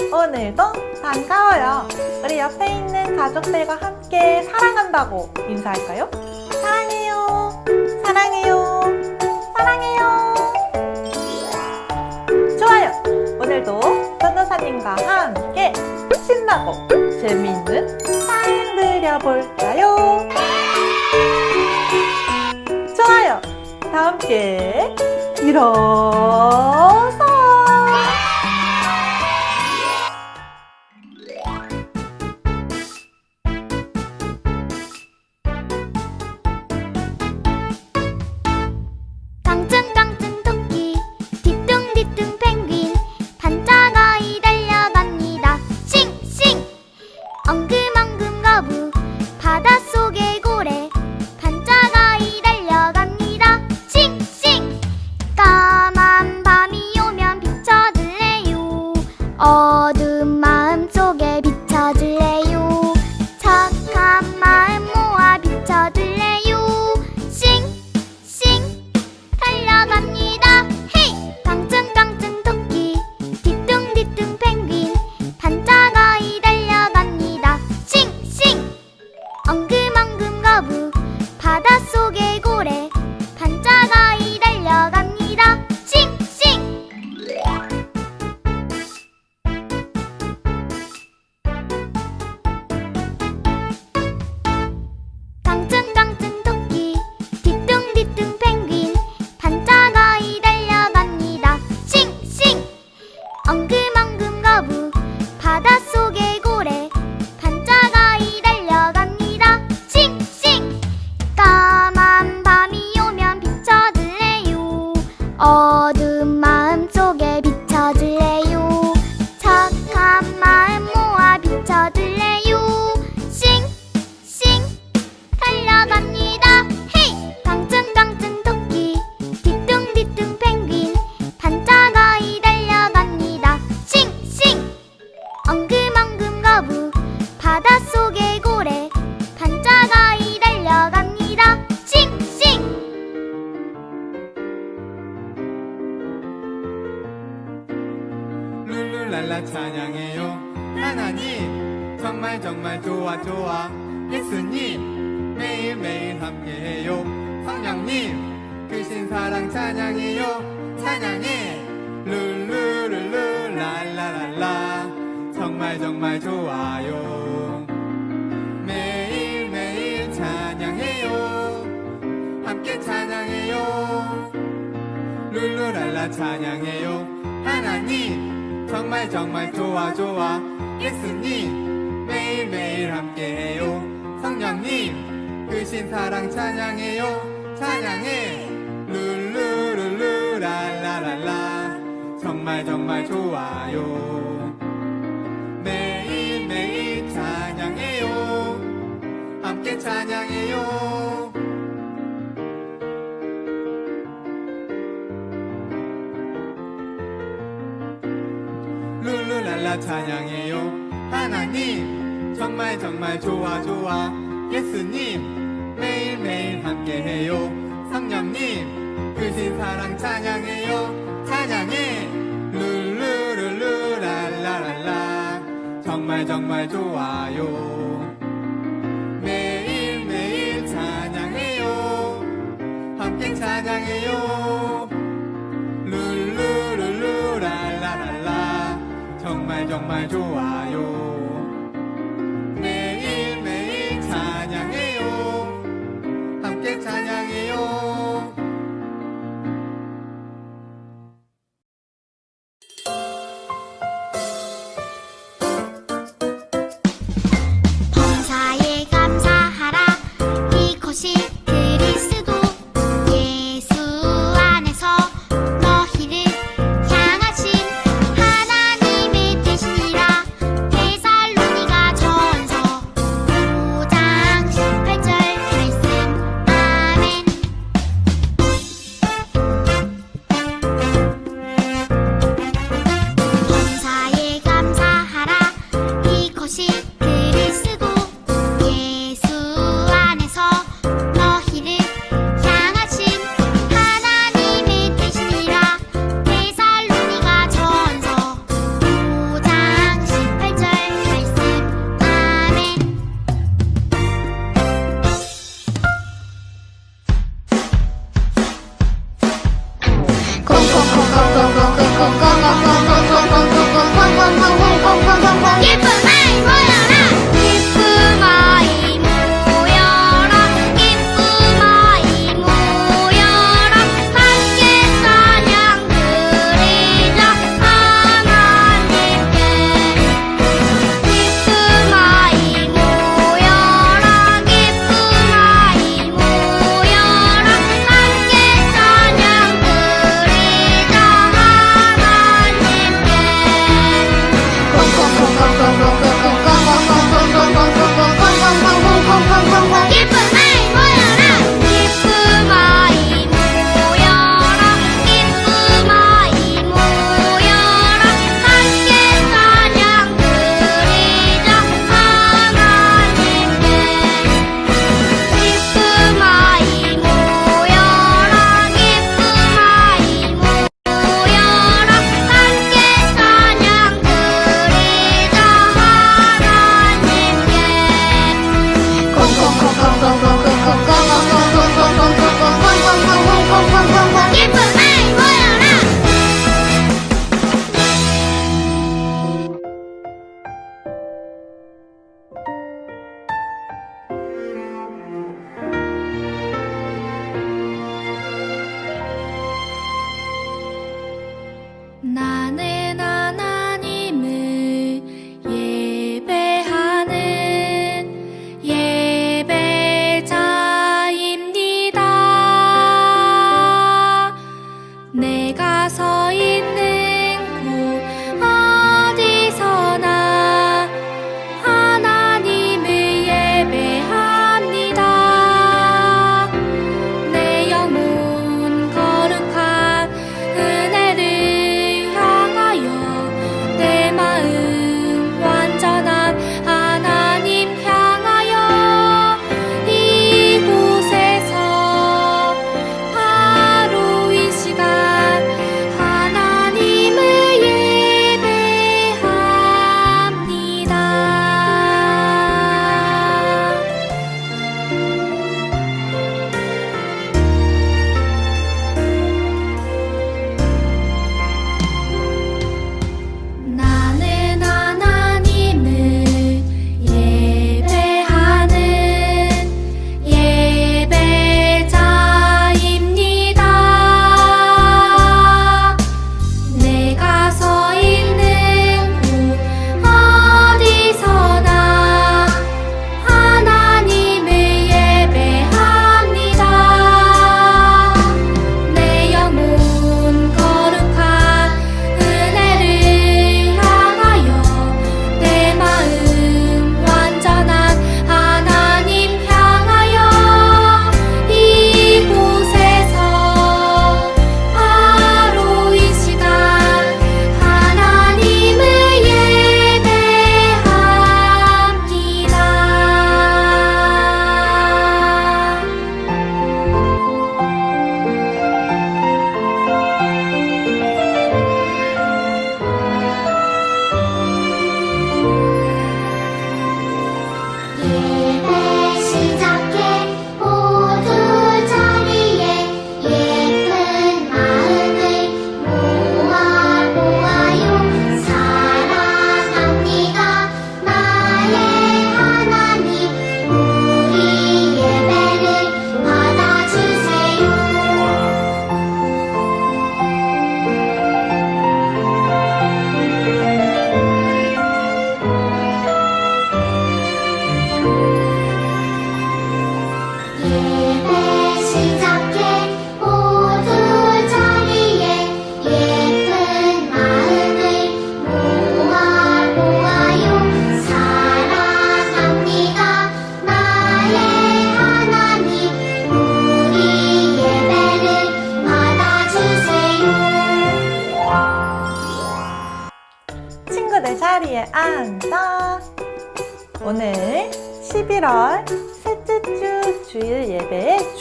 오늘도 반가워요. 우리 옆에 있는 가족들과 함께 사랑한다고 인사할까요? 사랑해요. 사랑해요. 사랑해요. 좋아요. 오늘도 변호사님과 함께 신나고 재미있는 사랑 들려볼까요? 좋아요. 다 함께 일어서 속의 모아 정말 정말 좋아요. 매일매일 찬양해요. 함께 찬양해요. 룰루랄라 찬양해요. 하나님 정말 정말 좋아 좋아. 예수님 매일매일 함께해요. 성령님 크신 사랑 찬양해요. 찬양해. 룰루룰루 랄라랄라. 정말 정말 좋아요 찬양해요. 룰루랄라 찬양해요. 하나님 정말 정말 좋아 좋아. 예수님 매일매일 함께해요. 성령님 크신 사랑 찬양해요. 찬양해. 룰루룰루 랄라랄라. 정말 정말 좋아요 찬양해요. 룰루룰루 랄라랄라. 정말 정말 좋아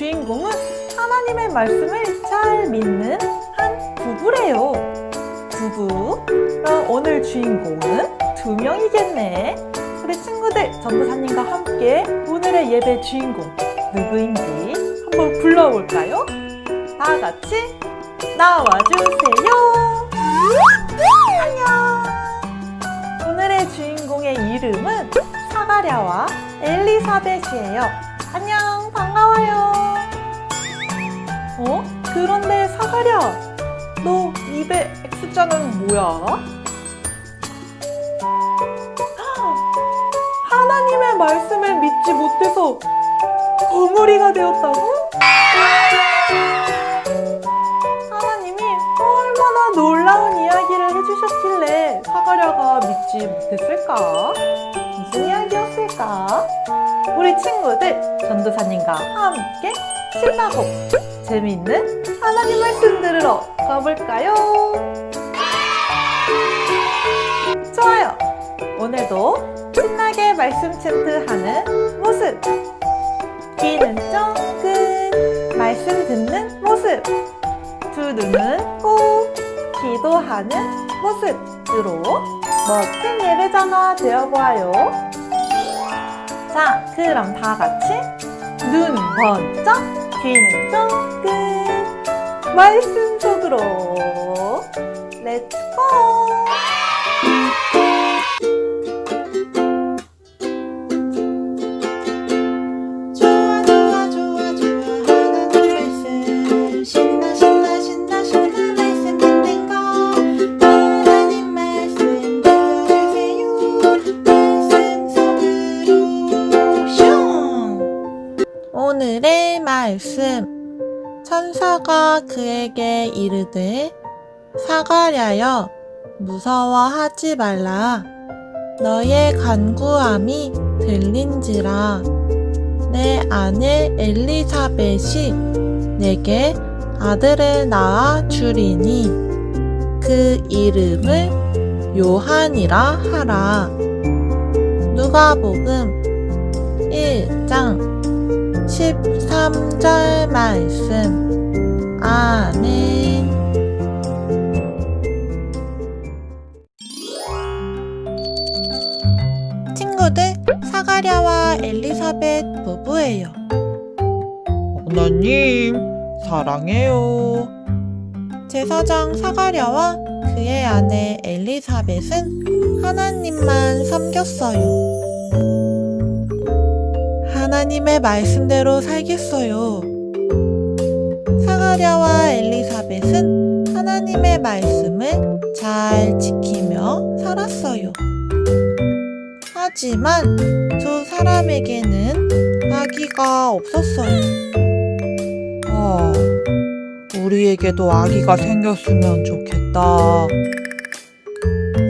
주인공은 하나님의 말씀을 잘 믿는 한 부부래요. 부부. 그럼 오늘 주인공은 두 명이겠네. 우리 친구들 전도사님과 함께 오늘의 예배 주인공 누구인지 한번 불러볼까요? 다 같이 나와주세요. 안녕. 오늘의 주인공의 이름은 사가랴와 엘리사벳이에요. 안녕, 반가워요. 어? 그런데 사가랴, 너 입에 X자는 뭐야? 하나님의 말씀을 믿지 못해서 거물이가 되었다고? 하나님이 얼마나 놀라운 이야기를 해주셨길래 사가랴가 믿지 못했을까? 무슨 이야기였을까? 우리 친구들 전도사님과 함께 신나고 재미있는 하나님 말씀 들으러 가볼까요? 좋아요! 오늘도 신나게 말씀 챕트하는 모습 귀는 쫑긋 말씀 듣는 모습 두 눈은 꼭 기도하는 모습으로 멋진 예배자가 되어보아요 자 그럼 다 같이 눈 번쩍 귀는 쫑긋 말씀 속으로 렛츠고 그에게 이르되 사가랴여 무서워하지 말라 너의 간구함이 들린지라 내 아내 엘리사벳이 내게 아들을 낳아 주리니 그 이름을 요한이라 하라. 누가복음 1장 13절 말씀. 아멘. 친구들, 사가랴와 엘리사벳 부부예요. 하나님, 사랑해요. 제사장 사가랴와 그의 아내 엘리사벳은 하나님만 섬겼어요. 하나님의 말씀대로 살겠어요. 사가랴와 엘리사벳은 하나님의 말씀을 잘 지키며 살았어요. 하지만 두 사람에게는 아기가 없었어요. 아, 우리에게도 아기가 생겼으면 좋겠다.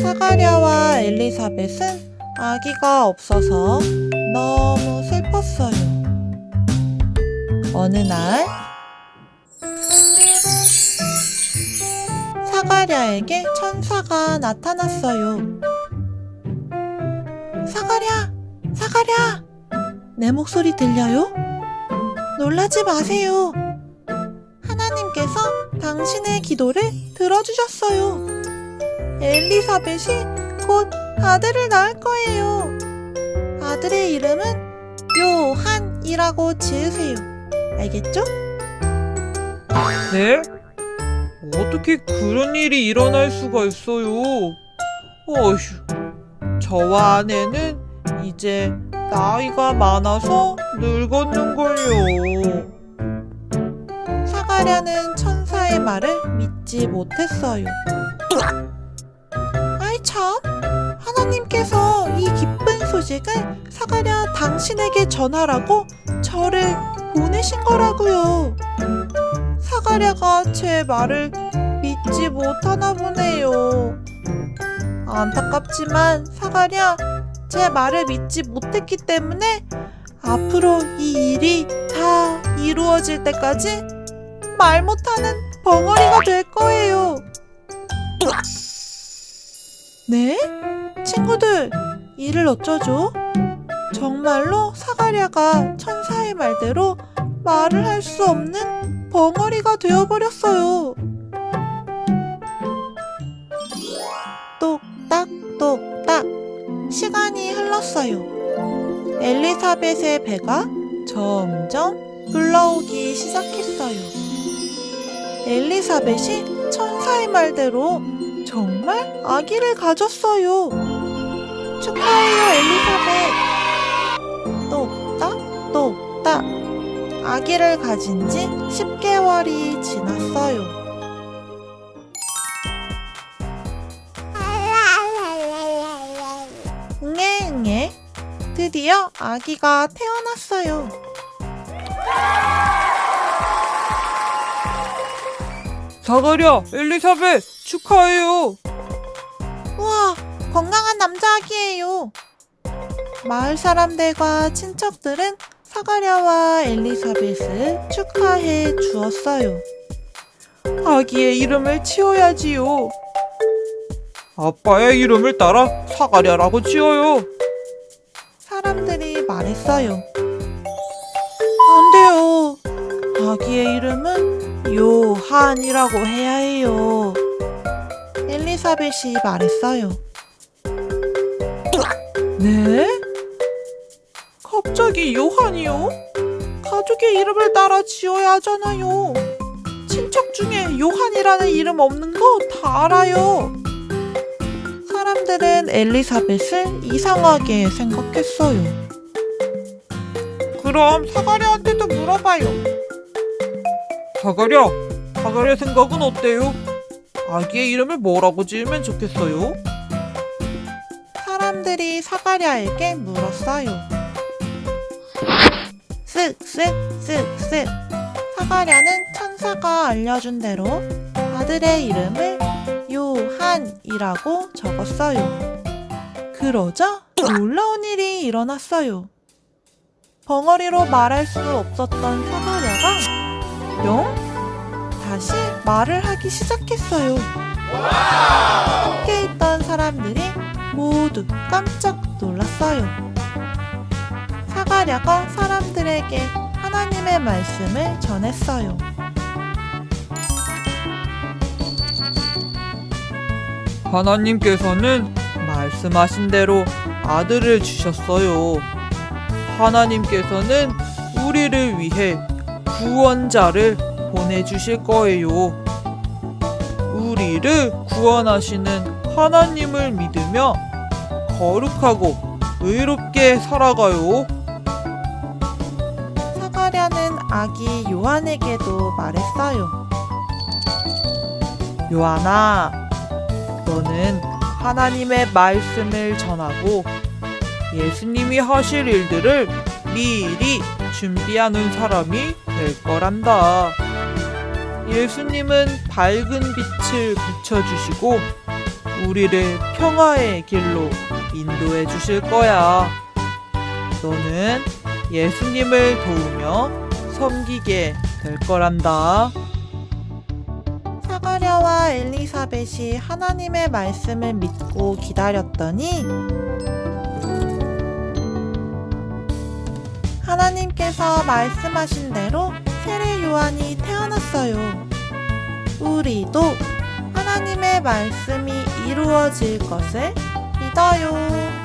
사가랴와 엘리사벳은 아기가 없어서 너무 슬펐어요. 어느 날 사가랴에게 천사가 나타났어요. 사가랴, 사가랴, 내 목소리 들려요? 놀라지 마세요. 하나님께서 당신의 기도를 들어주셨어요. 엘리사벳이 곧 아들을 낳을 거예요. 아들의 이름은 요한이라고 지으세요. 알겠죠? 네? 어떻게 그런 일이 일어날 수가 있어요? 어휴, 저와 아내는 이제 나이가 많아서 늙었는걸요. 사가랴는 천사의 말을 믿지 못했어요. 아이 참, 하나님께서 이 기쁜 소식을 사가랴 당신에게 전하라고 저를 보내신 거라고요. 사가랴가 제 말을 믿지 못하나 보네요. 안타깝지만 사가랴 제 말을 믿지 못했기 때문에 앞으로 이 일이 다 이루어질 때까지 말 못하는 벙어리가 될 거예요. 네? 친구들, 이를 어쩌죠? 정말로 사가랴가 천사의 말대로 말을 할 수 없는 벙어리가 되어버렸어요. 똑딱 똑딱 시간이 흘렀어요. 엘리사벳의 배가 점점 불러오기 시작했어요. 엘리사벳이 천사의 말대로 정말 아기를 가졌어요. 축하해요, 엘리사벳. 똑딱. 아기를 가진 지 10개월이 지났어요. 응애 응애. 드디어 아기가 태어났어요. 사가랴, 엘리사벳, 축하해요. 우와, 건강한 남자 아기예요. 마을 사람들과 친척들은 사가랴와 엘리사벳을 축하해 주었어요. 아기의 이름을 지어야지요. 아빠의 이름을 따라 사가랴라고 지어요. 사람들이 말했어요. 안 돼요. 아기의 이름은 요한이라고 해야 해요. 엘리사벳이 말했어요. 네? 갑자기 요한이요? 가족의 이름을 따라 지어야 하잖아요. 친척 중에 요한이라는 이름 없는 거 다 알아요. 사람들은 엘리사벳을 이상하게 생각했어요. 그럼 사가랴한테도 물어봐요. 사가랴, 사가랴 생각은 어때요? 아기의 이름을 뭐라고 지으면 좋겠어요? 사람들이 사가랴에게 물었어요. 쓱쓱쓱쓱 사가랴는 천사가 알려준 대로 아들의 이름을 요한이라고 적었어요. 그러자 놀라운 일이 일어났어요. 벙어리로 말할 수 없었던 사가랴가 영 다시 말을 하기 시작했어요. 함께 있던 사람들이 모두 깜짝 놀랐어요. 사가랴가 사람들에게 하나님의 말씀을 전했어요. 하나님께서는 말씀하신 대로 아들을 주셨어요. 하나님께서는 우리를 위해 구원자를 보내주실 거예요. 우리를 구원하시는 하나님을 믿으며 거룩하고 의롭게 살아가요. 사가랴는 아기 요한에게도 말했어요. 요한아, 너는 하나님의 말씀을 전하고 예수님이 하실 일들을 미리 준비하는 사람이 될 거란다. 예수님은 밝은 빛을 비춰주시고 우리를 평화의 길로 인도해 주실 거야. 너는 예수님을 도우며 섬기게 될 거란다. 사가랴와 엘리사벳이 하나님의 말씀을 믿고 기다렸더니 하나님께서 말씀하신 대로 세례 요한이 태어났어요. 우리도 하나님의 말씀이 이루어질 것을 믿어요.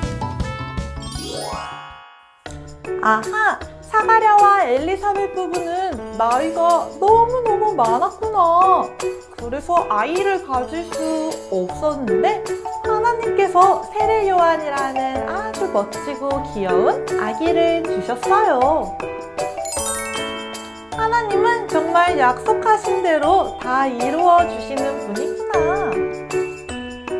아하! 사가랴와 엘리사벳 부부는 나이가 너무너무 많았구나. 그래서 아이를 가질 수 없었는데 하나님께서 세례 요한이라는 아주 멋지고 귀여운 아기를 주셨어요. 하나님은 정말 약속하신 대로 다 이루어 주시는 분이구나.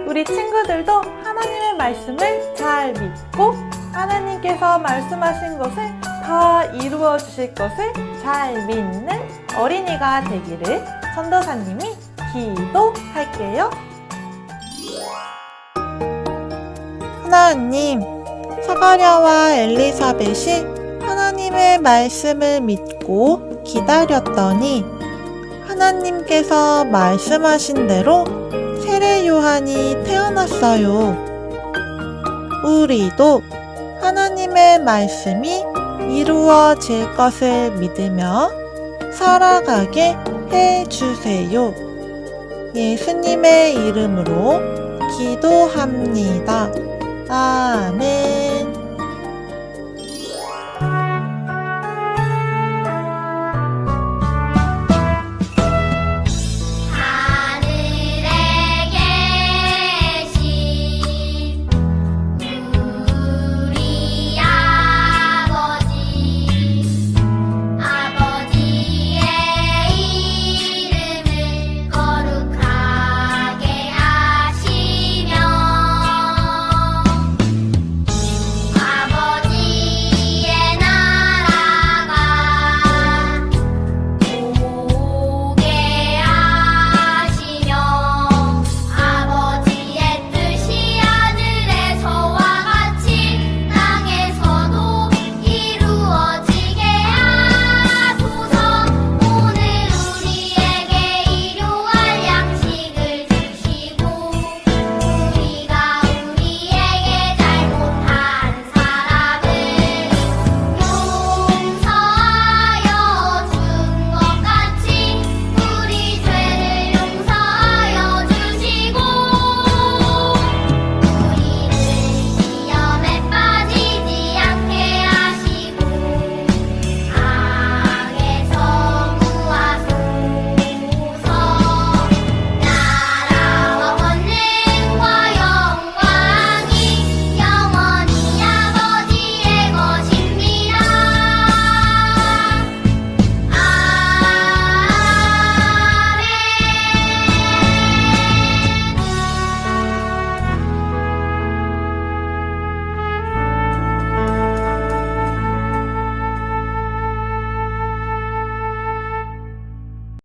우리 친구들도 하나님의 말씀을 잘 믿고 하나님께서 말씀하신 것을 다 이루어 주실 것을 잘 믿는 어린이가 되기를 선도사님이 기도할게요. 하나님, 사가랴와 엘리사벳이 하나님의 말씀을 믿고 기다렸더니 하나님께서 말씀하신 대로 세례 요한이 태어났어요. 우리도 하나님의 말씀이 이루어질 것을 믿으며 살아가게 해 주세요. 예수님의 이름으로 기도합니다. 아멘.